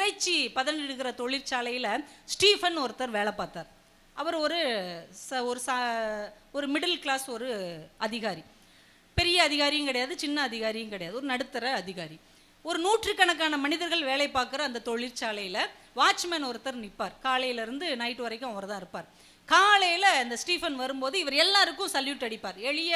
இறைச்சி பதனிடுகிற தொழிற்சாலையில் ஸ்டீஃபன் ஒருத்தர் வேலை பார்த்தார். அவர் ஒரு ச ஒரு சா ஒரு மிடில் கிளாஸ் ஒரு அதிகாரி. பெரிய அதிகாரியும் கிடையாது சின்ன அதிகாரியும் கிடையாது ஒரு நடுத்தர அதிகாரி. ஒரு நூற்றுக்கணக்கான மனிதர்கள் வேலை பார்க்குற அந்த தொழிற்சாலையில் வாட்ச்மேன் ஒருத்தர் நிற்பார் காலையிலேருந்து நைட் வரைக்கும் அவர் தான் இருப்பார். காலையில் இந்த ஸ்டீஃபன் வரும்போது இவர் எல்லாருக்கும் சல்யூட் அடிப்பார். எளிய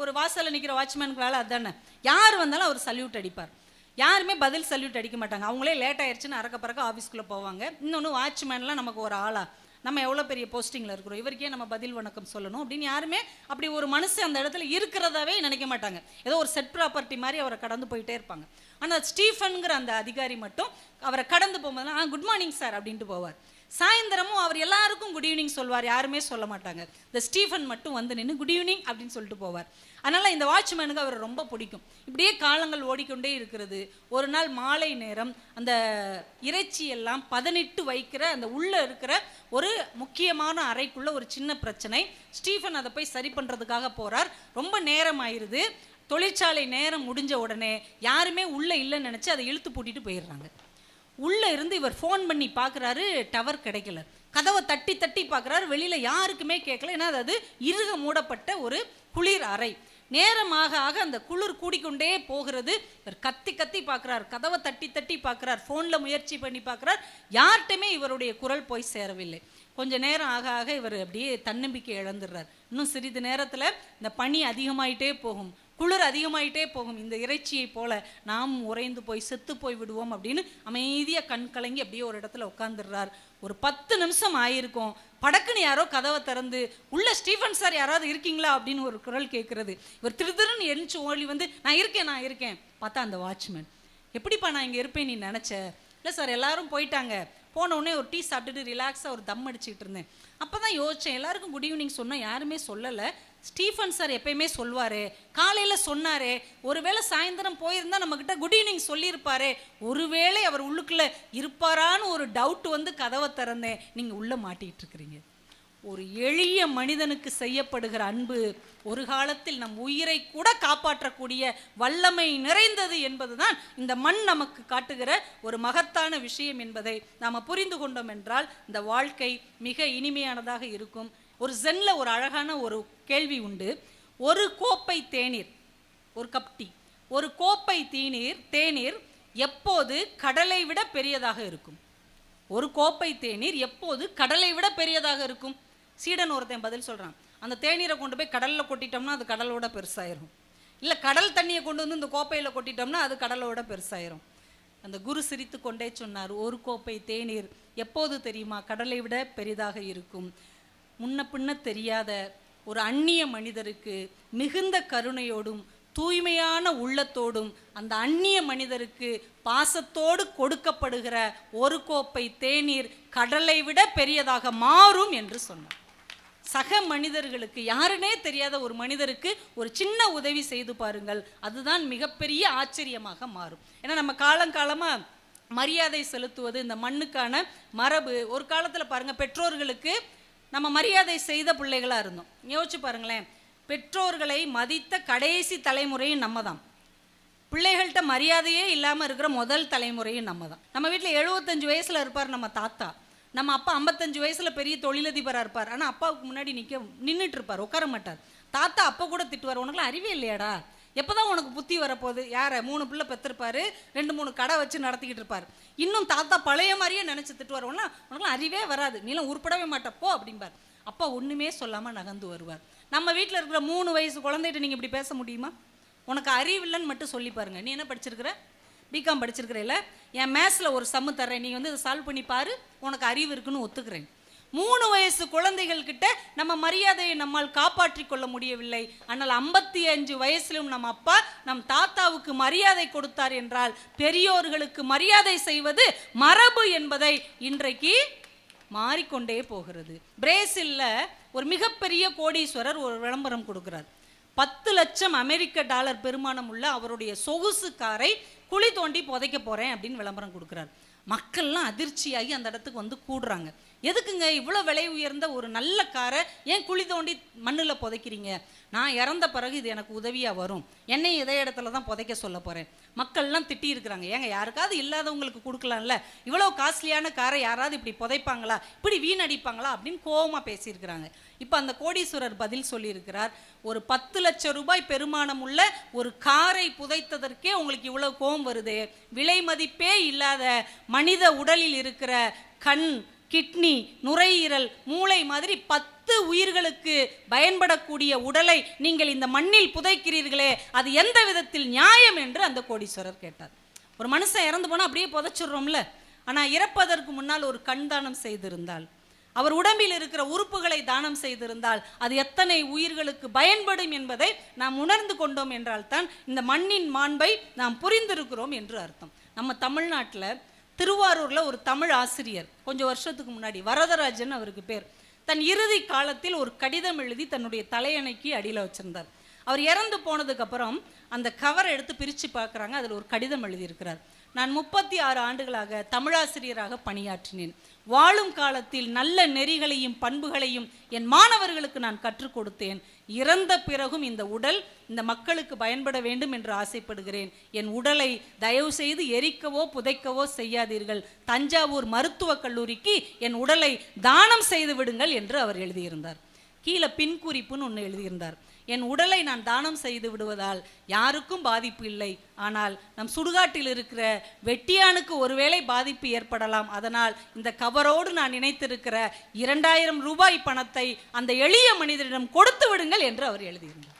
ஒரு வாசலில் நிற்கிற வாட்ச்மேனுக்கு வேலை அதானே? யார் வந்தாலும் அவர் சல்யூட் அடிப்பார். யாருமே பதில் சல்யூட் அடிக்க மாட்டாங்க அவங்களே லேட் ஆயிடுச்சுன்னு அறக்க பறக்க ஆஃபீஸ்க்குள்ளே போவாங்க. இன்னொன்று வாட்ச்மேன்லாம் நமக்கு ஒரு ஆளா. நம்ம எவ்வளோ பெரிய போஸ்டிங்கில் இருக்கிறோம். இவருக்கே நம்ம பதில் வணக்கம் சொல்லணும் அப்படின்னு யாருமே அப்படி ஒரு மனசு அந்த இடத்துல இருக்கிறதாவே நினைக்க மாட்டாங்க. ஏதோ ஒரு செட் ப்ராப்பர்ட்டி மாதிரி அவரை கடந்து போயிட்டே இருப்பாங்க. ஆனால் ஸ்டீஃபனுங்கிற அந்த அதிகாரி மட்டும் அவரை கடந்து போகும்போது ஆ குட் மார்னிங் சார் அப்படின்ட்டு போவார். சாயந்தரமும் அவர் எல்லாருக்கும் குட் ஈவினிங் சொல்வார் யாருமே சொல்ல மாட்டாங்க. இந்த ஸ்டீஃபன் மட்டும் வந்து நின்று குட் ஈவினிங் அப்படின்னு சொல்லிட்டு போவார். அதனால் இந்த வாட்ச்மேனுக்கு அவர் ரொம்ப பிடிக்கும். இப்படியே காலங்கள் ஓடிக்கொண்டே இருக்கிறது. ஒரு நாள் மாலை நேரம் அந்த இறைச்சி எல்லாம் பதனிட்டு வைக்கிற அந்த உள்ளே இருக்கிற ஒரு முக்கியமான அறைக்குள்ள ஒரு சின்ன பிரச்சனை. ஸ்டீஃபன் அதை போய் சரி பண்ணுறதுக்காக போகிறார் ரொம்ப நேரம் ஆயிடுது தொழிற்சாலை நேரம் முடிஞ்ச உடனே யாருமே உள்ளே இல்லைன்னு நினச்சி அதை இழுத்து பூட்டிட்டு போயிடுறாங்க. உள்ளே இருந்து இவர் ஃபோன் பண்ணி பார்க்குறாரு டவர் கிடைக்கல. கதவை தட்டி தட்டி பார்க்குறாரு வெளியில் யாருக்குமே கேட்கல. ஏன்னா அது இறுக மூடப்பட்ட ஒரு குளிர் அறை. நேரமாக ஆக அந்த குளிர் கூடிக்கொண்டே போகிறது. இவர் கத்தி கத்தி பார்க்குறார் கதவை தட்டி தட்டி பார்க்குறார் ஃபோனில் முயற்சி பண்ணி பார்க்குறார். யார்கிட்டையுமே இவருடைய குரல் போய் சேரவில்லை. கொஞ்ச நேரம் ஆக ஆக இவர் அப்படியே தன்னம்பிக்கை இழந்துடுறார். இன்னும் சிறிது நேரத்தில் இந்த பனி அதிகமாயிட்டே போகும். குளிர் அதிகமாயிட்டே போகும். இந்த இறைச்சியை போல நாம் உறைந்து போய் செத்து போய் விடுவோம் அப்படின்னு அமைதியாக கண் கலங்கி அப்படியே ஒரு இடத்துல உட்காந்துடுறார் ஒரு பத்து நிமிஷம் ஆயிருக்கும். படக்குன்னு யாரோ கதவை திறந்து உள்ள ஸ்டீஃபன் சார் யாராவது இருக்கீங்களா? அப்படின்னு ஒரு குரல் கேட்குறது இவர் திரு திருன்னு எழுந்து ஓடி வந்து நான் இருக்கேன் நான் இருக்கேன். பார்த்தா அந்த வாட்ச்மேன் எப்படிப்பா நான் இங்கே இருப்பேன் நீ நினச்ச? இல்லை சார் எல்லாரும் போயிட்டாங்க. போன உடனே ஒரு டீ சாப்பிட்டுட்டு ரிலாக்ஸாக ஒரு தம் அடிச்சுட்டு இருந்தேன். அப்போ தான் யோசித்தேன் எல்லாருக்கும் குட் ஈவினிங் சொன்னால் யாருமே சொல்லலை. ஸ்டீஃபன் சார் எப்பயுமே சொல்வார் காலையில் சொன்னார் ஒருவேளை சாயந்தரம் போயிருந்தால் நம்மக்கிட்ட குட் ஈவினிங் சொல்லியிருப்பார். ஒருவேளை அவர் உள்ளுக்குள்ளே இருப்பாரான்னு ஒரு டவுட் வந்து கதவை திறந்தேன். நீங்கள் உள்ளே மாட்டிகிட்டு இருக்கிறீங்க. ஒரு எளிய மனிதனுக்கு செய்யப்படுகிற அன்பு ஒரு காலத்தில் நம் உயிரை கூட காப்பாற்றக்கூடிய வல்லமை நிறைந்தது என்பதுதான் இந்த மண் நமக்கு காட்டுகிற ஒரு மகத்தான விஷயம் என்பதை நாம் புரிந்து கொண்டோம் என்றால் இந்த வாழ்க்கை மிக இனிமையானதாக இருக்கும். ஒரு ஜென்ல ஒரு அழகான ஒரு கேள்வி உண்டு. ஒரு கோப்பை தேநீர் ஒரு கப் டீ ஒரு கோப்பை தீநீர் தேநீர் எப்போது கடலை விட பெரியதாக இருக்கும்? ஒரு கோப்பை தேநீர் எப்போது கடலை விட பெரியதாக இருக்கும்? சீடன் ஒருத்தன் பதில் சொல்கிறான் அந்த தேநீரை கொண்டு போய் கடலில் கொட்டிட்டோம்னா அது கடலோட பெருசாயிரும். இல்லை கடல் தண்ணியை கொண்டு வந்து இந்த கோப்பையில் கொட்டிட்டோம்னா அது கடலோட பெருசாயிரும். அந்த குரு சிரித்து கொண்டே சொன்னார் ஒரு கோப்பை தேநீர் எப்போது தெரியுமா? கடலை விட பெரிதாக இருக்கும். முன்ன பின்ன தெரியாத ஒரு அந்நிய மனிதருக்கு மிகுந்த கருணையோடும் தூய்மையான உள்ளத்தோடும் அந்த அந்நிய மனிதருக்கு பாசத்தோடு கொடுக்கப்படுகிற ஒரு கோப்பை தேநீர் கடலை விட பெரியதாக மாறும் என்று சொன்னார். சக மனிதர்களுக்கு யாருனே தெரியாத ஒரு மனிதருக்கு ஒரு சின்ன உதவி செய்து பாருங்கள். அதுதான் மிகப்பெரிய ஆச்சரியமாக மாறும். ஏன்னா நம்ம காலங்காலமாக மரியாதை செலுத்துவது இந்த மண்ணுக்கான மரபு ஒரு காலத்தில் பாருங்கள் பெற்றோர்களுக்கு நம்ம மரியாதை செய்த பிள்ளைகளாக இருந்தோம். யோசிச்சு பாருங்களேன் பெற்றோர்களை மதித்த கடைசி தலைமுறையும் நம்ம தான் பிள்ளைகள்கிட்ட மரியாதையே இல்லாமல் இருக்கிற முதல் தலைமுறையும் நம்ம தான் நம்ம வீட்டில் எழுபத்தஞ்சு வயசில் இருப்பார் நம்ம தாத்தா. நம்ம அப்பா ஐம்பத்தஞ்சு வயசில் பெரிய தொழிலதிபராக இருப்பார். ஆனால் அப்பாவுக்கு முன்னாடி நிற்க நின்றுட்டு இருப்பார் உட்கார மாட்டார் தாத்தா அப்போ கூட திட்டுவார். உனக்குலாம் அறிவே இல்லையாடா? எப்போ தான் உனக்கு புத்தி வரப்போகுது? யாரை? மூணு பிள்ளை பெற்றிருப்பார் ரெண்டு மூணு கடை வச்சு நடத்திக்கிட்டு இருப்பார். இன்னும் தாத்தா பழைய மாதிரியே நினச்சி திட்டுவார். உடனே உனக்குலாம் அறிவே வராது. நீலாம் உருப்படவே மாட்டப்போ அப்படிம்பார். அப்பா ஒன்றுமே சொல்லாமல் நகர்ந்து வருவார். நம்ம வீட்டில் இருக்கிற மூணு வயசு குழந்தைகிட்ட நீங்கள் இப்படி பேச முடியுமா? உனக்கு அறிவில்லைன்னு மட்டும் சொல்லி பாருங்க. நீ என்ன படிச்சிருக்கிற? பிகாம் படிச்சிருக்கிறேல என் மேத்ஸில் ஒரு சம்மு தர்றேன். நீ வந்து இதை சால்வ் பண்ணி பாரு உனக்கு அறிவு இருக்குன்னு ஒத்துக்கிறேன். மூணு வயசு குழந்தைகள் கிட்ட நம்ம மரியாதையை நம்மால் காப்பாற்றி கொள்ள முடியவில்லை. ஆனால் ஐம்பத்தி அஞ்சு வயசிலும் நம்ம அப்பா நம் தாத்தாவுக்கு மரியாதை கொடுத்தார் என்றால் பெரியோர்களுக்கு மரியாதை செய்வது மரபு என்பதை இன்றைக்கு மாறிக்கொண்டே போகிறது. பிரேசில்ல ஒரு மிகப்பெரிய கோடீஸ்வரர் ஒரு விளம்பரம் கொடுக்கிறார். பத்து லட்சம் அமெரிக்க டாலர் பெருமானம் உள்ள அவருடைய சொகுசு காரை குழி தோண்டி புதைக்க போறேன் அப்படின்னு விளம்பரம் கொடுக்குறாரு. மக்கள்லாம் அதிர்ச்சியாகி அந்த இடத்துக்கு வந்து கூடுறாங்க. எதுக்குங்க இவ்வளோ விலை உயர்ந்த ஒரு நல்ல காரை ஏன் குழி தோண்டி மண்ணில் புதைக்கிறீங்க? நான் இறந்த பிறகு இது எனக்கு உதவியாக வரும். என்னை இதே இடத்துல தான் புதைக்க சொல்ல போகிறேன் மக்கள்லாம் திட்டி இருக்கிறாங்க ஏங்க யாருக்காவது இல்லாதவங்களுக்கு கொடுக்கலாம்ல? இவ்வளோ காஸ்ட்லியான காரை யாராவது இப்படி புதைப்பாங்களா? இப்படி வீணடிப்பாங்களா? அப்படின்னு கோவமாக பேசியிருக்கிறாங்க. இப்போ அந்த கோடீஸ்வரர் பதில் சொல்லியிருக்கிறார். ஒரு பத்து லட்சம் ரூபாய் பெருமானம் உள்ள ஒரு காரை புதைத்ததற்கே உங்களுக்கு இவ்வளோ கோபம் வருது? விலை மதிப்பே இல்லாத மனித உடலில் இருக்கிற கண் கிட்னி நுரையீரல் மூளை மாதிரி பத்து உயிர்களுக்கு பயன்படக்கூடிய உடலை நீங்கள் இந்த மண்ணில் புதைக்கிறீர்களே அது எந்த விதத்தில் நியாயம் என்று அந்த கோடீஸ்வரர் கேட்டார். ஒரு மனுஷன் இறந்து போனால் அப்படியே புதைச்சிடுறோம்ல. ஆனால் இறப்பதற்கு முன்னால் ஒரு கண் தானம் செய்திருந்தால் அவர் உடம்பில் இருக்கிற உறுப்புகளை தானம் செய்திருந்தால் அது எத்தனை உயிர்களுக்கு பயன்படும் என்பதை நாம் உணர்ந்து கொண்டோம் என்றால்தான் இந்த மண்ணின் மாண்பை நாம் புரிந்திருக்கிறோம் என்று அர்த்தம். நம்ம தமிழ்நாட்டில் திருவாரூரில் ஒரு தமிழ் ஆசிரியர் கொஞ்சம் வருஷத்துக்கு முன்னாடி வரதராஜன் அவருக்கு பேர். தன் இறுதி காலத்தில் ஒரு கடிதம் எழுதி தன்னுடைய தலையணைக்கு அடியில் வச்சிருந்தார். அவர் இறந்து போனதுக்கு அப்புறம் அந்த கவரை எடுத்து பிரித்து பார்க்குறாங்க அதில் ஒரு கடிதம் எழுதியிருக்கிறார். நான் முப்பத்தி ஆறு ஆண்டுகளாக தமிழாசிரியராக பணியாற்றினேன். வாழும் காலத்தில் நல்ல நெறிகளையும் பண்புகளையும் என் மாணவர்களுக்கு நான் கற்றுக் கொடுத்தேன். இறந்த பிறகும் இந்த உடல் இந்த மக்களுக்கு பயன்பட வேண்டும் என்று ஆசைப்படுகிறேன். என் உடலை தயவு செய்து எரிக்கவோ புதைக்கவோ செய்யாதீர்கள். தஞ்சாவூர் மருத்துவக் கல்லூரிக்கு என் உடலை தானம் செய்து விடுங்கள் என்று அவர் எழுதியிருந்தார். கீழே பின்குறிப்புன்னு ஒன்று எழுதியிருந்தார். என் உடலை நான் தானம் செய்து விடுவதால் யாருக்கும் பாதிப்பு இல்லை. ஆனால் நம் சுடுகாட்டில் இருக்கிற வெட்டியானுக்கு ஒருவேளை பாதிப்பு ஏற்படலாம். அதனால் இந்த கவரோடு நான் நினைத்திருக்கிற இரண்டாயிரம் ரூபாய் பணத்தை அந்த எளிய மனிதரிடம் கொடுத்து விடுங்கள் என்று அவர் எழுதியிருந்தார்.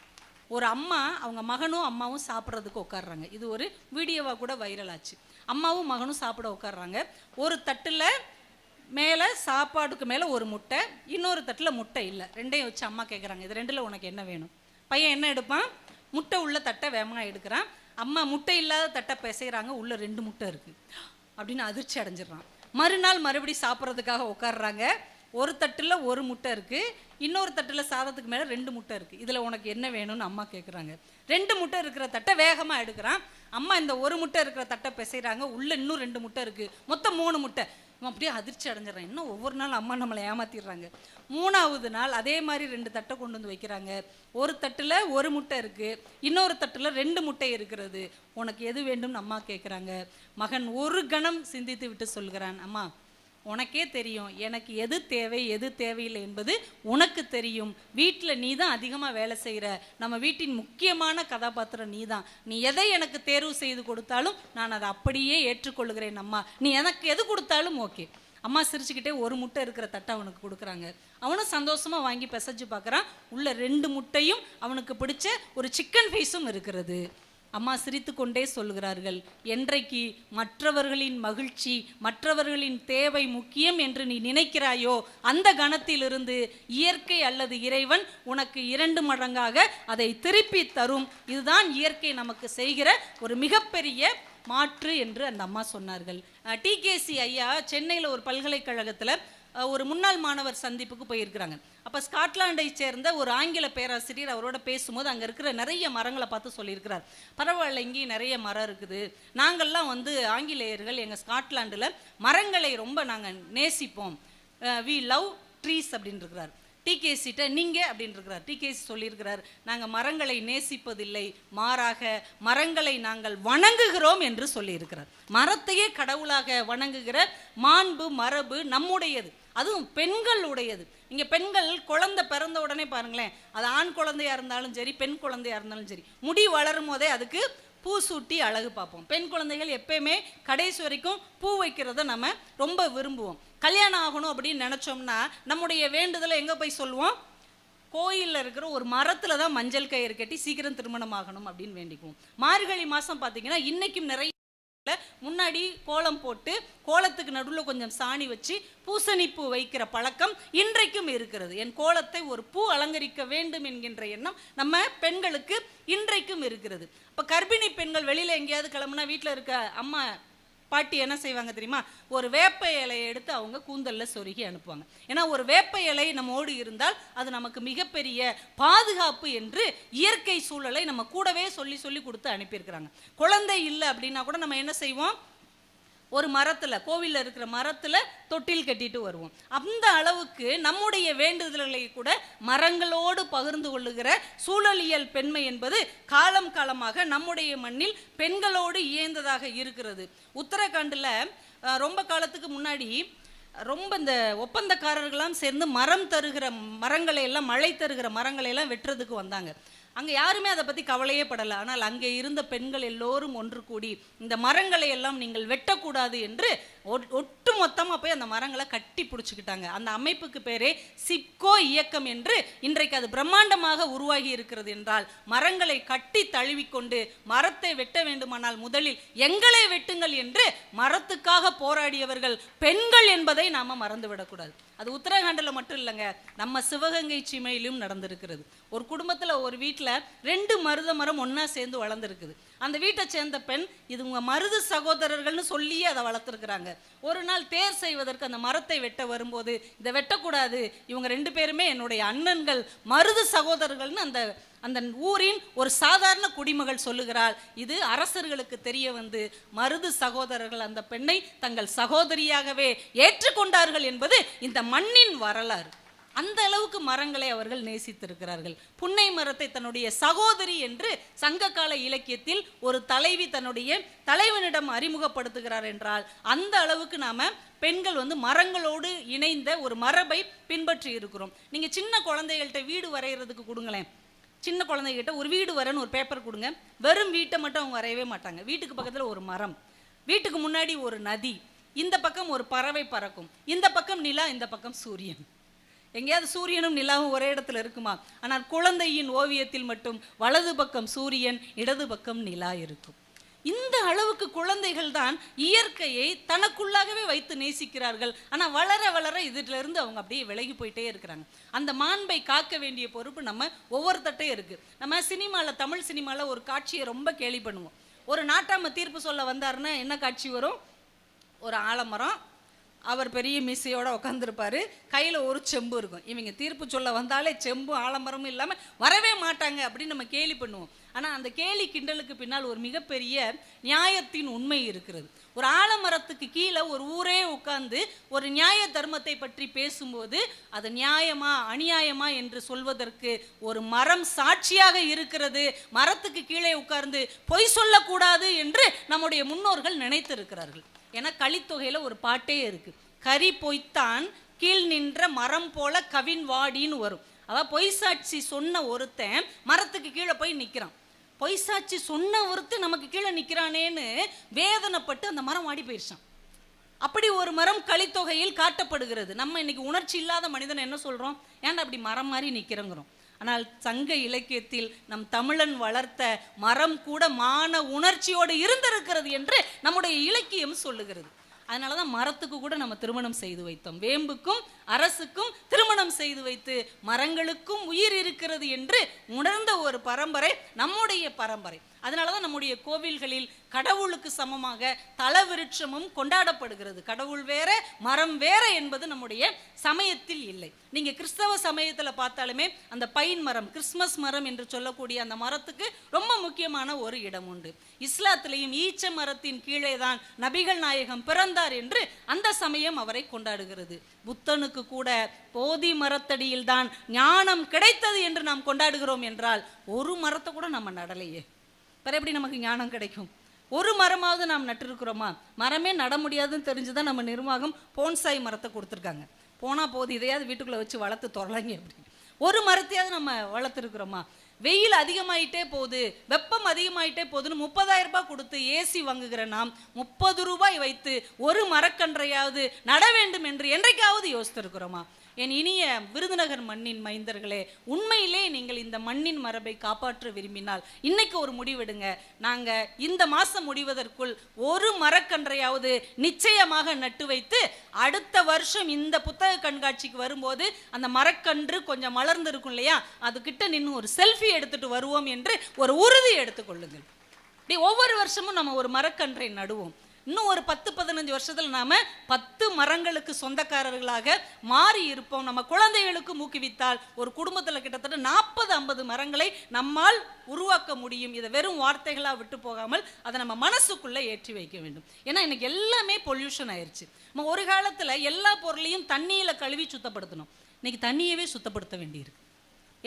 ஒரு அம்மா அவங்க மகனும் அம்மாவும் சாப்பிட்றதுக்கு உட்காடுறாங்க இது ஒரு வீடியோவாக கூட வைரல் ஆச்சு. அம்மாவும் மகனும் சாப்பிட உட்காடுறாங்க ஒரு தட்டில் மேலே சாப்பாடுக்கு மேலே ஒரு முட்டை இன்னொரு தட்டில் முட்டை இல்லை. ரெண்டையும் வச்சு அம்மா கேட்குறாங்க இது ரெண்டில் உனக்கு என்ன வேணும்? பையன் என்ன எடுப்பான்? முட்டை உள்ள தட்டை வேகமாக எடுக்கிறான். அம்மா முட்டை இல்லாத தட்டை பிசைகிறாங்க உள்ளே ரெண்டு முட்டை இருக்குது அப்படின்னு அதிர்ச்சி அடைஞ்சிடுறான். மறுநாள் மறுபடி சாப்பிட்றதுக்காக உட்காடுறாங்க ஒரு தட்டில் ஒரு முட்டை இருக்குது இன்னொரு தட்டில் சாதத்துக்கு மேலே ரெண்டு முட்டை இருக்குது இதில் உனக்கு என்ன வேணும்னு அம்மா கேட்குறாங்க ரெண்டு முட்டை இருக்கிற தட்டை வேகமாக எடுக்கிறான். அம்மா இந்த ஒரு முட்டை இருக்கிற தட்டை பிசைகிறாங்க உள்ளே இன்னும் ரெண்டு முட்டை இருக்குது மொத்தம் மூணு முட்டை. இவன் அப்படியே அதிர்ச்சி அடைஞ்சிடறான். இன்னும் ஒவ்வொரு நாள் அம்மா நம்மளை ஏமாத்திடுறாங்க. மூணாவது நாள் அதே மாதிரி ரெண்டு தட்டை கொண்டு வந்து வைக்கிறாங்க. ஒரு தட்டில் ஒரு முட்டை இருக்குது இன்னொரு தட்டில் ரெண்டு முட்டை இருக்கிறது. உனக்கு எது வேண்டும்னு அம்மா கேட்குறாங்க மகன் ஒரு கணம் சிந்தித்து விட்டு சொல்கிறான் அம்மா உனக்கே தெரியும். எனக்கு எது தேவை எது தேவையில்லை என்பது உனக்கு தெரியும். வீட்டில் நீ தான் அதிகமாக வேலை செய்கிற நம்ம வீட்டின் முக்கியமான கதாபாத்திரம் நீ தான் நீ எதை எனக்கு தேர்வு செய்து கொடுத்தாலும் நான் அதை அப்படியே ஏற்றுக்கொள்கிறேன் அம்மா. நீ எனக்கு எது கொடுத்தாலும் ஓகே. அம்மா சிரிச்சுக்கிட்டே ஒரு முட்டை இருக்கிற தட்டை அவனுக்கு கொடுக்குறாங்க. அவனும் சந்தோஷமாக வாங்கி பிசைஞ்சு பார்க்குறான். உள்ள ரெண்டு முட்டையும் அவனுக்கு பிடிச்ச ஒரு சிக்கன் ஃபீஸும் இருக்கிறது. அம்மா சிரித்து கொண்டே சொல்கிறார்கள் என்றைக்கு மற்றவர்களின் மகிழ்ச்சி மற்றவர்களின் தேவை முக்கியம் என்று நீ நினைக்கிறாயோ அந்த கணத்திலிருந்து இயற்கை அல்லது இறைவன் உனக்கு இரண்டு மடங்காக அதை திருப்பி தரும். இதுதான் இயற்கை நமக்கு செய்கிற ஒரு மிகப்பெரிய மாற்று என்று அந்த அம்மா சொன்னார்கள். டிகேசி ஐயா சென்னையில் ஒரு பல்கலைக்கழகத்தில் ஒரு முன்னாள் மாணவர் சந்திப்புக்கு போயிருக்கிறாங்க. அப்போ ஸ்காட்லாண்டை சேர்ந்த ஒரு ஆங்கில பேராசிரியர் அவரோட பேசும்போது அங்கே இருக்கிற நிறைய மரங்களை பார்த்து சொல்லியிருக்கிறார். பரவாயில்ல இங்கேயும் நிறைய மரம் இருக்குது. நாங்கள்லாம் வந்து ஆங்கிலேயர்கள் எங்கள் ஸ்காட்லாண்டில் மரங்களை ரொம்ப நாங்கள் நேசிப்போம். வி லவ் ட்ரீஸ் அப்படின்னு இருக்கிறார் டிகேசிட்ட நீங்கள் அப்படின்ட்டுருக்கிறார் டிகேசி சொல்லியிருக்கிறார் நாங்கள் மரங்களை நேசிப்பதில்லை மாறாக மரங்களை நாங்கள் வணங்குகிறோம் என்று சொல்லியிருக்கிறார். மரத்தையே கடவுளாக வணங்குகிற மாண்பு மரபு நம்முடையது. அதுவும் பெண்களுடையது. இங்கே பெண்கள் குழந்தை பிறந்த உடனே பாருங்களேன் அது ஆண் குழந்தையா இருந்தாலும் சரி பெண் குழந்தையா இருந்தாலும் சரி முடி வளரும் போதே அதுக்கு பூ சூட்டி அழகு பார்ப்போம். பெண் குழந்தைகள் எப்பயுமே கடைசி வரைக்கும் பூ வைக்கிறத நம்ம ரொம்ப விரும்புவோம். கல்யாணம் ஆகணும் அப்படின்னு நினச்சோம்னா நம்முடைய வேண்டுதலை எங்கே போய் சொல்லுவோம்? கோயிலில் இருக்கிற ஒரு மரத்தில் தான் மஞ்சள் கயிறு கட்டி சீக்கிரம் திருமணம் ஆகணும் அப்படின்னு வேண்டிக்குவோம். மார்கழி மாதம் பார்த்தீங்கன்னா இன்றைக்கும் நிறைய முன்னாடி கோலம் போட்டு கோலத்துக்கு நடுவில் கொஞ்சம் சாணி வச்சு பூசணிப்பூ வைக்கிற பழக்கம் இன்றைக்கும் இருக்கிறது. என் கோலத்தை ஒரு பூ அலங்கரிக்க வேண்டும் என்கின்ற எண்ணம் நம்ம பெண்களுக்கு இன்றைக்கும் இருக்கிறது. இப்போ கர்ப்பிணி பெண்கள் வெளியில் எங்கேயாவது கிளம்புனா வீட்டில் இருக்க அம்மா பாட்டி என்ன செய்வாங்க தெரியுமா? ஒரு வேப்ப இலையை எடுத்து அவங்க கூந்தலில் சொருகி அனுப்புவாங்க. ஏன்னா ஒரு வேப்ப இலை நம்மோடு இருந்தால் அது நமக்கு மிகப்பெரிய பாதுகாப்பு என்று இயற்கை சூழலை நம்ம கூடவே சொல்லி சொல்லி கொடுத்து அனுப்பியிருக்கிறாங்க. குழந்தை இல்லை அப்படின்னா கூட நம்ம என்ன செய்வோம்? ஒரு மரத்தில் கோவிலில் இருக்கிற மரத்தில் தொட்டில் கட்டிட்டு வருவோம். அந்த அளவுக்கு நம்முடைய வேண்டுதல்களை கூட மரங்களோடு பகிர்ந்து கொள்ளுகிற சூழலியல் பெண்மை என்பது காலம் காலமாக நம்முடைய மண்ணில் பெண்களோடு இயந்ததாக இருக்கிறது. உத்தரகாண்டில் ரொம்ப காலத்துக்கு முன்னாடி ரொம்ப இந்த ஒப்பந்தக்காரர்களாம் சேர்ந்து மரம் தருகிற மரங்களை எல்லாம் மழை தருகிற மரங்களை எல்லாம் வெட்டுறதுக்கு வந்தாங்க. அங்கே யாருமே அதை பற்றி கவலையே படலை. ஆனால் அங்கே இருந்த பெண்கள் எல்லோரும் ஒன்று கூடி இந்த மரங்களை எல்லாம் நீங்கள் வெட்டக்கூடாது என்று ஒட்- ஒட்டு மொத்தமாக போய் அந்த மரங்களை கட்டி பிடிச்சிக்கிட்டாங்க. அந்த அமைப்புக்கு பேரே சிப்கோ இயக்கம் என்று இன்றைக்கு அது பிரம்மாண்டமாக உருவாகி இருக்கிறது என்றால் மரங்களை கட்டி தழுவிக்கொண்டு மரத்தை வெட்ட வேண்டுமானால் முதலில் எங்களை வெட்டுங்கள் என்று மரத்துக்காக போராடியவர்கள் பெண்கள் என்பதை நாம மறந்து விடக்கூடாது அது உத்தரகாண்டில் மட்டும் இல்லைங்க நம்ம சிவகங்கை சீமையிலும் நடந்திருக்கிறது. ஒரு குடும்பத்தில் ஒரு வீட்டில் ரெண்டு மருத மரம் ஒன்றா சேர்ந்து வளர்ந்துருக்குது. அந்த வீட்டை சேர்ந்த பெண் இது உங்கள் மருது சகோதரர்கள்னு சொல்லியே அதை வளர்த்துருக்குறாங்க. ஒரு நாள் தேர் செய்வதற்கு அந்த மரத்தை வெட்ட வரும்போது இதை வெட்டக்கூடாது இவங்க ரெண்டு பேருமே என்னுடைய அண்ணன்கள் மருது சகோதரர்கள்னு அந்த அந்த ஊரின் ஒரு சாதாரண குடிமகள் சொல்லுகிறாள் இது அரசர்களுக்கு தெரிய வந்து மருது சகோதரர்கள் அந்த பெண்ணை தங்கள் சகோதரியாகவே ஏற்றுக்கொண்டார்கள் என்பது இந்த மண்ணின் வரலாறு. அந்த அளவுக்கு மரங்களை அவர்கள் நேசித்திருக்கிறார்கள். புன்னை மரத்தை தன்னுடைய சகோதரி என்று சங்ககால இலக்கியத்தில் ஒரு தலைவி தன்னுடைய தலைவனிடம் அறிமுகப்படுத்துகிறார் என்றால் அந்த அளவுக்கு நாம் பெண்கள் வந்து மரங்களோடு இணைந்த ஒரு மரபை பின்பற்றி இருக்கிறோம். நீங்கள் சின்ன குழந்தைகள்கிட்ட வீடு வரைகிறதுக்கு கொடுங்களேன். சின்ன குழந்தைகிட்ட ஒரு வீடு வரன்னு ஒரு பேப்பர் கொடுங்க. வெறும் வீட்டை மட்டும் அவங்க வரையவே மாட்டாங்க. வீட்டுக்கு பக்கத்துல ஒரு மரம். வீட்டுக்கு முன்னாடி ஒரு நதி. இந்த பக்கம் ஒரு பறவை பறக்கும். இந்த பக்கம் நிலா இந்த பக்கம் சூரியன். எங்கேயாவது சூரியனும் நிலாவும் ஒரே இடத்துல இருக்குமா? ஆனால் குழந்தையின் ஓவியத்தில் மட்டும் வலது பக்கம் சூரியன் இடது பக்கம் நிலா இருக்கும். இந்த அளவுக்கு குழந்தைகள் தான் இயற்கையை தனக்குள்ளாகவே வைத்து நேசிக்கிறார்கள். ஆனால் வளர வளர இதிலிருந்து அவங்க அப்படியே விலகி போயிட்டே இருக்கிறாங்க. அந்த மாண்பை காக்க வேண்டிய பொறுப்பு நம்ம ஒவ்வொருத்தட்டே இருக்குது நம்ம சினிமாவில் தமிழ் சினிமாவில் ஒரு காட்சியை ரொம்ப கேலி பண்ணுவோம். ஒரு நாட்டாம தீர்ப்பு சொல்ல வந்தாருன்னா என்ன காட்சி வரும்? ஒரு ஆலமரம். அவர் பெரிய மிஸ்ஸையோடு உட்காந்துருப்பார் கையில் ஒரு செம்பு இருக்கும். இவங்க தீர்ப்பு சொல்ல வந்தாலே செம்பு ஆலமரமும் இல்லாமல் வரவே மாட்டாங்க அப்படின்னு நம்ம கேலி பண்ணுவோம். ஆனால் அந்த கேலி கிண்டலுக்கு பின்னால் ஒரு மிகப்பெரிய நியாயத்தின் உண்மை இருக்கிறது. ஒரு ஆலமரத்துக்கு கீழே ஒரு ஊரே உட்கார்ந்து ஒரு நியாய தர்மத்தை பற்றி பேசும்போது அது நியாயமா அநியாயமா என்று சொல்வதற்கு ஒரு மரம் சாட்சியாக இருக்கிறது. மரத்துக்கு கீழே உட்கார்ந்து பொய் சொல்லக்கூடாது என்று நம்முடைய முன்னோர்கள் நினைத்திருக்கிறார்கள். ஏன்னா களித்தொகையில் ஒரு பாட்டே இருக்கு. கரி பொய்த்தான் கீழ் நின்ற மரம் போல கவின் வாடின்னு வரும். அதாவது பொய் சாட்சி சொன்ன ஒருத்தன் மரத்துக்கு கீழே போய் நிற்கிறான் பொய் சாட்சி சொன்ன ஒருத்தன் நமக்கு கீழே நிற்கிறானேன்னு வேதனைப்பட்டு அந்த மரம் வாடி போயிடுச்சான் அப்படி ஒரு மரம் கலித்தொகையில் காட்டப்படுகிறது. நம்ம இன்னைக்கு உணர்ச்சி இல்லாத மனிதன் என்ன சொல்கிறோம் ஏன்டா அப்படி மரம் மாதிரி நிற்கிறோங்கிறோம் ஆனால் சங்க இலக்கியத்தில் நம் தமிழன் வளர்த்த மரம் கூட மான உணர்ச்சியோடு இருந்திருக்கிறது என்று நம்முடைய இலக்கியம் சொல்லுகிறது. அதனால தான் மரத்துக்கு கூட நம்ம திருமணம் செய்து வைத்தோம். வேம்புக்கும் அரசுக்கும் திருமணம் செய்து வைத்து மரங்களுக்கும் உயிர் இருக்கிறது என்று உணர்ந்த ஒரு பரம்பரை நம்முடைய பரம்பரை. அதனால தான் நம்முடைய கோவில்களில் கடவுளுக்கு சமமாக தலவிருட்சமும் கொண்டாடப்படுகிறது. கடவுள் வேற மரம் வேற என்பது நம்முடைய சமயத்தில் இல்லை. நீங்கள் கிறிஸ்தவ சமயத்தில் பார்த்தாலுமே அந்த பைன் மரம் கிறிஸ்மஸ் மரம் என்று சொல்லக்கூடிய அந்த மரத்துக்கு ரொம்ப முக்கியமான ஒரு இடம் உண்டு. இஸ்லாத்திலையும் ஈச்ச மரத்தின் கீழே தான் நபிகள் நாயகம் பிறந்தார் என்று அந்த சமயம் அவரை கொண்டாடுகிறது. புத்தனுக்கு கூட போதி மரத்தடியில் தான் ஞானம் கிடைத்தது என்று நாம் கொண்டாடுகிறோம் என்றால் ஒரு மரத்தை கூட நம்ம நடலையே. பிற எப்படி நமக்கு ஞானம் கிடைக்கும்? ஒரு மரமாவது நாம் நட்டிருக்கிறோமா? மரமே நட முடியாதுன்னு தெரிஞ்சுதான் நம்ம நிர்வாகம் போன்சாய் மரத்தை கொடுத்துருக்காங்க. போனால் போது இதையாவது வீட்டுக்குள்ளே வச்சு வளர்த்து தொலைங்க அப்படின்னு ஒரு மரத்தையாவது நம்ம வளர்த்துருக்குறோமா? வெயில் அதிகமாயிட்டே போகுது வெப்பம் அதிகமாயிட்டே போகுதுன்னு முப்பதாயிரம் ரூபாய் கொடுத்து ஏசி வாங்குகிற நாம் முப்பது ரூபாய் வைத்து ஒரு மரக்கன்றையாவது நட வேண்டும் என்று என்றைக்காவது யோசித்திருக்கிறோமா? என் இனிய விருதுநகர் மண்ணின் மைந்தர்களே உண்மையிலே நீங்கள் இந்த மண்ணின் மரபை காப்பாற்ற விரும்பினால் இன்னைக்கு ஒரு முடிவெடுங்க. நாங்கள் இந்த மாதம் முடிவதற்குள் ஒரு மரக்கன்றையாவது நிச்சயமாக நட்டு வைத்து அடுத்த வருஷம் இந்த புத்தக கண்காட்சிக்கு வரும்போது அந்த மரக்கன்று கொஞ்சம் மலர்ந்து இருக்கும் இல்லையா? அதுக்கிட்ட நின்று ஒரு செல்ஃபி எடுத்துட்டு வருவோம் என்று ஒரு உறுதி எடுத்துக்கொள்ளுங்கள் இப்படி ஒவ்வொரு வருஷமும் நம்ம ஒரு மரக்கன்றை நடுவோம். இன்னும் ஒரு பத்து பதினஞ்சு வருஷத்தில் நாம பத்து மரங்களுக்கு சொந்தக்காரர்களாக மாறி இருப்போம். நம்ம குழந்தைகளுக்கு ஊக்குவித்தால் ஒரு குடும்பத்தில் கிட்டத்தட்ட நாற்பது ஐம்பது மரங்களை நம்மால் உருவாக்க முடியும். இதை வெறும் வார்த்தைகளாக விட்டு போகாமல் அதை நம்ம மனசுக்குள்ளே ஏற்றி வைக்க வேண்டும். ஏன்னா இன்னைக்கு எல்லாமே பொல்யூஷன் ஆயிடுச்சு நம்ம ஒரு காலத்தில் எல்லா பொருளையும் தண்ணியில் கழுவி சுத்தப்படுத்தணும். இன்னைக்கு தண்ணியவே சுத்தப்படுத்த வேண்டியிருக்கு.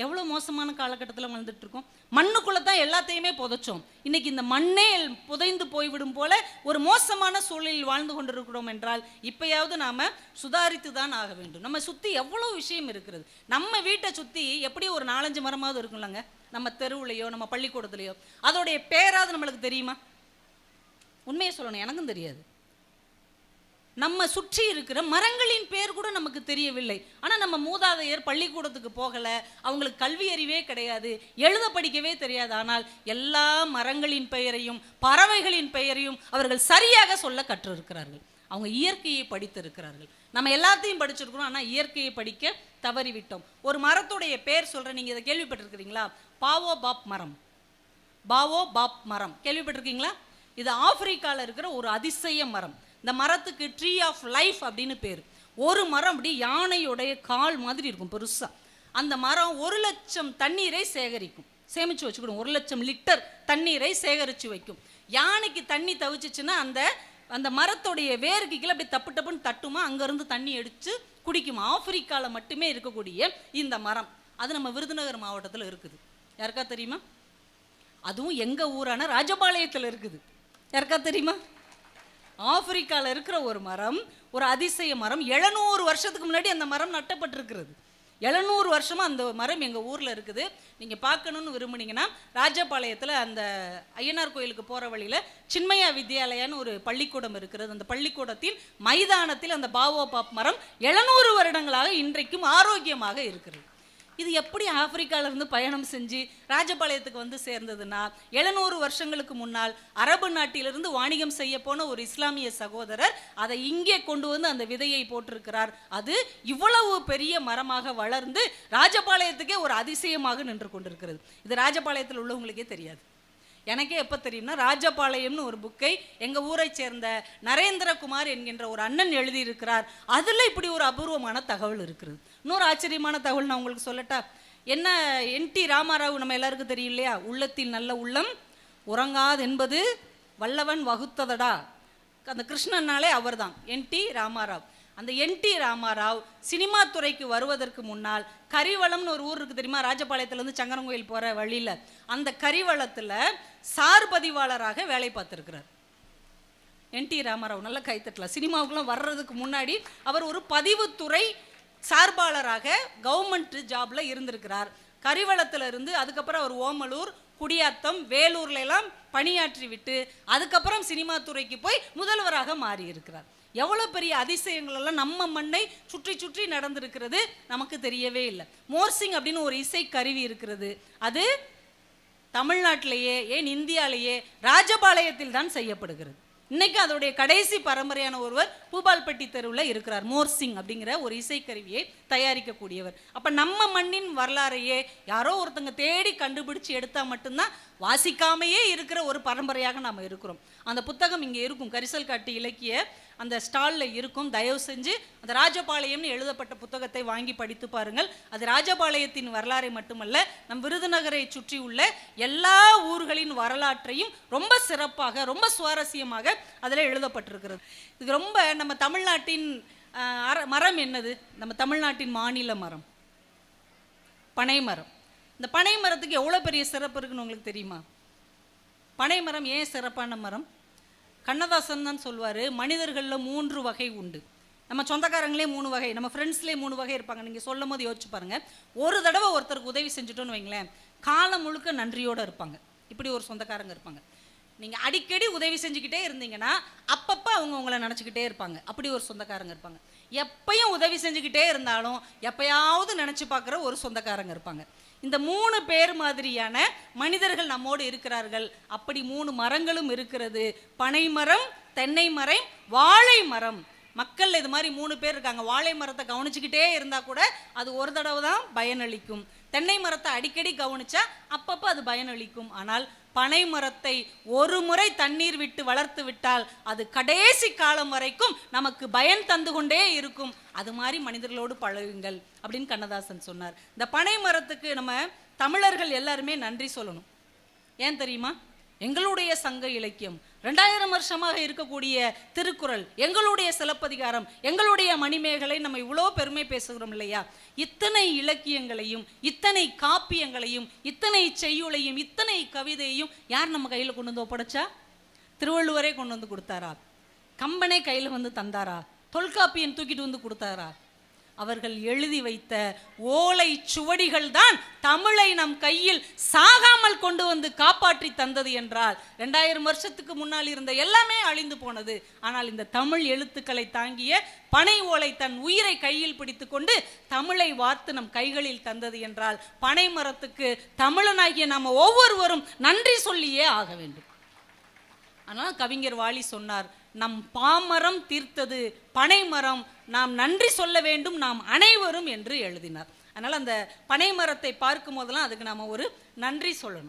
எவ்வளோ மோசமான காலகட்டத்தில் வாழ்ந்துட்டு இருக்கோம் மண்ணுக்குள்ளே தான் எல்லாத்தையுமே புதைச்சோம். இன்றைக்கி இந்த மண்ணே புதைந்து போய்விடும் போல ஒரு மோசமான சூழலில் வாழ்ந்து கொண்டிருக்கிறோம் என்றால் இப்பயாவது நாம் சுதாரித்து தான் ஆக வேண்டும். நம்ம சுற்றி எவ்வளோ விஷயம் இருக்கிறது. நம்ம வீட்டை சுற்றி எப்படி ஒரு நாலஞ்சு மரமாவது இருக்கும்லங்க. நம்ம தெருவுலையோ நம்ம பள்ளிக்கூடத்துலையோ. அதோடைய பேராவது நம்மளுக்கு தெரியுமா? உண்மையை சொல்லணும். எனக்கும் தெரியாது. நம்ம சுற்றி இருக்கிற மரங்களின் பேர் கூட நமக்கு தெரியவில்லை. ஆனால் நம்ம மூதாதையர் பள்ளிக்கூடத்துக்கு போகலை அவங்களுக்கு கல்வி அறிவே கிடையாது எழுத படிக்கவே தெரியாது. ஆனால் எல்லா மரங்களின் பெயரையும் பறவைகளின் பெயரையும் அவர்கள் சரியாக சொல்ல கற்றிருக்கிறார்கள். அவங்க இயற்கையை படித்திருக்கிறார்கள். நம்ம எல்லாத்தையும் படிச்சிருக்கிறோம் ஆனால் இயற்கையை படிக்க தவறிவிட்டோம். ஒரு மரத்துடைய பேர் சொல்கிறேன் நீங்கள் இதை கேள்விப்பட்டிருக்கிறீங்களா? பாவோ பாப் மரம். பாவோ பாப் மரம். கேள்விப்பட்டிருக்கீங்களா? இது ஆப்பிரிக்காவில் இருக்கிற ஒரு அதிசய மரம். இந்த மரத்துக்கு ட்ரீ ஆஃப் லைஃப் அப்படின்னு பேர். ஒரு மரம் அப்படி யானையுடைய கால் மாதிரி இருக்கும் பெருசாக அந்த மரம் ஒரு லட்சம் தண்ணீரை சேகரிக்கும். சேமித்து வச்சுக்கணும் ஒரு லட்சம் லிட்டர் தண்ணீரை சேகரித்து வைக்கும். யானைக்கு தண்ணி தவிச்சிச்சுன்னா அந்த அந்த மரத்துடைய வேருக்கு கீழே அப்படி தப்பு டப்புன்னு தட்டுமா அங்கேருந்து தண்ணி அடித்து குடிக்குமா. ஆப்பிரிக்காவில் மட்டுமே இருக்கக்கூடிய இந்த மரம். அது நம்ம விருதுநகர் மாவட்டத்தில் இருக்குது. யாருக்கா தெரியுமா? அதுவும் எங்கள் ஊரான ராஜபாளையத்தில் இருக்குது. யாருக்கா தெரியுமா? ஆப்பிரிக்காவில் இருக்கிற ஒரு மரம் ஒரு அதிசய மரம். எழுநூறு வருஷத்துக்கு முன்னாடி அந்த மரம் நட்டப்பட்டிருக்கிறது. எழுநூறு வருஷமாக அந்த மரம் எங்கள் ஊரில் இருக்குது. நீங்கள் பார்க்கணுன்னு விரும்புனீங்கன்னா ராஜபாளையத்தில் அந்த ஐயனார் கோயிலுக்கு போகிற வழியில் சின்மயா வித்யாலயான்னு ஒரு பள்ளிக்கூடம் இருக்கிறது அந்த பள்ளிக்கூடத்தின் மைதானத்தில் அந்த பாவோ பாப் மரம் எழுநூறு வருடங்களாக இன்றைக்கும் ஆரோக்கியமாக இருக்கிறது. இது எப்படி ஆப்பிரிக்காவிலிருந்து பயணம் செஞ்சு ராஜபாளையத்துக்கு வந்து சேர்ந்ததுன்னா எழுநூறு வருஷங்களுக்கு முன்னால் அரபு நாட்டிலிருந்து வாணிகம் செய்ய போன ஒரு இஸ்லாமிய சகோதரர் அதை இங்கே கொண்டு வந்து அந்த விதையை போட்டிருக்கிறார். அது இவ்வளவு பெரிய மரமாக வளர்ந்து ராஜபாளையத்துக்கே ஒரு அதிசயமாக நின்று கொண்டிருக்கிறது. இது ராஜபாளையத்தில் உள்ளவங்களுக்கே தெரியாது. எனக்கே எப்போ தெரியும்னா ராஜபாளையம்னு ஒரு புக்கை எங்கள் ஊரை சேர்ந்த நரேந்திரகுமார் என்கின்ற ஒரு அண்ணன் எழுதியிருக்கிறார். அதில் இப்படி ஒரு அபூர்வமான தகவல் இருக்கிறது. இன்னொரு ஆச்சரியமான தகவல் நான் உங்களுக்கு சொல்லட்டா. என்ன என் டி ராமாராவ் நம்ம எல்லாருக்கும் தெரியும் இல்லையா? உள்ளத்தில் நல்ல உள்ளம் உறங்காது என்பது வல்லவன் வகுத்ததடா. அந்த கிருஷ்ணன்னாலே அவர்தான் என் டி ராமாராவ். அந்த என் டி ராமாராவ் சினிமா துறைக்கு வருவதற்கு முன்னால் கரிவளம்னு ஒரு ஊர் இருக்கு தெரியுமா? ராஜபாளையத்துலேருந்து சங்கரங்கோயில் போகிற வழியில். அந்த கரிவளத்தில் சார் பதிவாளராக வேலை பார்த்துருக்கிறார். என் டி ராமாராவ் நல்லா கைத்தட்டலாம் சினிமாவுக்குலாம் வர்றதுக்கு முன்னாடி அவர் ஒரு பதிவுத்துறை சார்பாளராக கவர்மெண்ட் ஜாப்ல இருந்திருக்கிறார். கரிவளத்துல இருந்து அதுக்கப்புறம் அவர் ஓமலூர் குடியாத்தம் வேலூர்ல எல்லாம் பணியாற்றி விட்டு அதுக்கப்புறம் சினிமா துறைக்கு போய் முதல்வராக மாறி இருக்கிறார் பெரிய அதிசயங்கள் எல்லாம் நம்ம மண்ணை சுற்றி சுற்றி நடந்திருக்கிறது நமக்கு தெரியவே இல்லை. மோர்சிங் அப்படின்னு ஒரு இசை கருவி இருக்கிறது. அது தமிழ்நாட்டிலேயே ஏன் இந்தியாலேயே ராஜபாளையத்தில் தான் செய்யப்படுகிறது. இன்னைக்கு அதோடைய கடைசி பரம்பரையான ஒருவர் பூபால்பட்டி தெருவில் இருக்கிறார் மோர்சிங் அப்படிங்கிற ஒரு இசைக்கருவியை தயாரிக்கக்கூடியவர். அப்ப நம்ம மண்ணின் வரலாறையே யாரோ ஒருத்தங்க தேடி கண்டுபிடிச்சு எடுத்தால் மட்டும்தான் வாசிக்காமையே இருக்கிற ஒரு பரம்பரையாக நாம் இருக்கிறோம். அந்த புத்தகம் இங்கே இருக்கும். கரிசல் காட்டு இலக்கிய அந்த ஸ்டாலில் இருக்கும். தயவு செஞ்சு அந்த ராஜபாளையம்னு எழுதப்பட்ட புத்தகத்தை வாங்கி படித்து பாருங்கள். அது ராஜபாளையத்தின் வரலாறை மட்டுமல்ல நம் விருதுநகரை சுற்றி உள்ள எல்லா ஊர்களின் வரலாற்றையும் ரொம்ப சிறப்பாக ரொம்ப சுவாரஸ்யமாக அதில் எழுதப்பட்டிருக்கிறது. இது ரொம்ப நம்ம தமிழ்நாட்டின் மரம் என்னது? நம்ம தமிழ்நாட்டின் மாநில மரம். பனை மரம். இந்த பனை மரத்துக்கு எவ்வளோ பெரிய சிறப்பு இருக்குன்னு உங்களுக்கு தெரியுமா? பனை மரம் ஏன் சிறப்பான மரம்? கண்ணதாசன் தான் சொல்வார் மனிதர்களில் மூன்று வகை உண்டு. நம்ம சொந்தக்காரங்களே மூணு வகை நம்ம ஃப்ரெண்ட்ஸ்லேயே மூணு வகை இருப்பாங்க. நீங்கள் சொல்லும் போது யோசிச்சு பாருங்கள் ஒரு தடவை ஒருத்தருக்கு உதவி செஞ்சுட்டோன்னு வைங்களேன் காலம் முழுக்க நன்றியோடு இருப்பாங்க. இப்படி ஒரு சொந்தக்காரங்க இருப்பாங்க. நீங்கள் அடிக்கடி உதவி செஞ்சுக்கிட்டே இருந்தீங்கன்னா அப்பப்போ அவங்க உங்களை நினச்சிக்கிட்டே இருப்பாங்க. அப்படி ஒரு சொந்தக்காரங்க இருப்பாங்க. எப்பயும் உதவி செஞ்சுக்கிட்டே இருந்தாலும் எப்பயாவது நினச்சி பார்க்குற ஒரு சொந்தக்காரங்க இருப்பாங்க. இந்த மூணு பேர் மாதிரியான மனிதர்கள் நம்மோடு இருக்கிறார்கள். அப்படி மூணு மரங்களும் இருக்கிறது. பனை மரம் தென்னை மரம் வாழை மரம். மக்கள் இது மாதிரி மூணு பேர் இருக்காங்க. வாழை மரத்தை கவனிச்சுக்கிட்டே இருந்தால் கூட அது ஒரு தடவை தான் பயனளிக்கும். தென்னை மரத்தை அடிக்கடி கவனிச்சா அப்பப்போ அது பயனளிக்கும். ஆனால் பனை மரத்தை ஒரு முறை தண்ணீர் விட்டு வளர்த்து விட்டால் அது கடைசி காலம் வரைக்கும் நமக்கு பயன் தந்து கொண்டே இருக்கும். அது மாதிரி மனிதர்களோடு பழகுங்கள் அப்படின்னு கண்ணதாசன் சொன்னார். இந்த பனை மரத்துக்கு நம்ம தமிழர்கள் எல்லாருமே நன்றி சொல்லணும். ஏன் தெரியுமா? எங்களுடைய சங்க இலக்கியம் ரெண்டாயிரம் வருஷமாக இருக்கக்கூடிய திருக்குறள் எங்களுடைய சிலப்பதிகாரம் எங்களுடைய மணிமேகலை நம்ம இவ்வளோ பெருமை பேசுகிறோம் இல்லையா? இத்தனை இலக்கியங்களையும் இத்தனை காப்பியங்களையும் இத்தனை செய்யுளையும் இத்தனை கவிதையையும் யார் நம்ம கையில் கொண்டு வந்து ஒப்படைச்சா? திருவள்ளுவரே கொண்டு வந்து கொடுத்தாரா? கம்பனே கையில் வந்து தந்தாரா? தொல்காப்பியன் தூக்கிட்டு வந்து கொடுத்தாரா? அவர்கள் எழுதி வைத்த ஓலை சுவடிகள் தான் தமிழை நம் கையில் சாகாமல் கொண்டு வந்து காப்பாற்றி தந்தது என்றால் ரெண்டாயிரம் வருஷத்துக்கு முன்னால் இருந்த எல்லாமே அழிந்து போனது. ஆனால் இந்த தமிழ் எழுத்துக்களை தாங்கிய பனை ஓலை தன் உயிரை கையில் பிடித்துக்கொண்டு தமிழை வார்த்து நம் கைகளில் தந்தது என்றால் பனை மரத்துக்கு தமிழனாகிய நாம் ஒவ்வொருவரும் நன்றி சொல்லியே ஆக வேண்டும். ஆனால் கவிஞர் வாலி சொன்னார் நம் பாமரம் தீர்த்தது பனைமரம் நாம் நன்றி சொல்ல வேண்டும் நாம் அனைவரும் என்று எழுதினார். அதனால் அந்த பனை மரத்தை பார்க்கும் போதெல்லாம் அதுக்கு நாம் ஒரு நன்றி சொல்லணும்.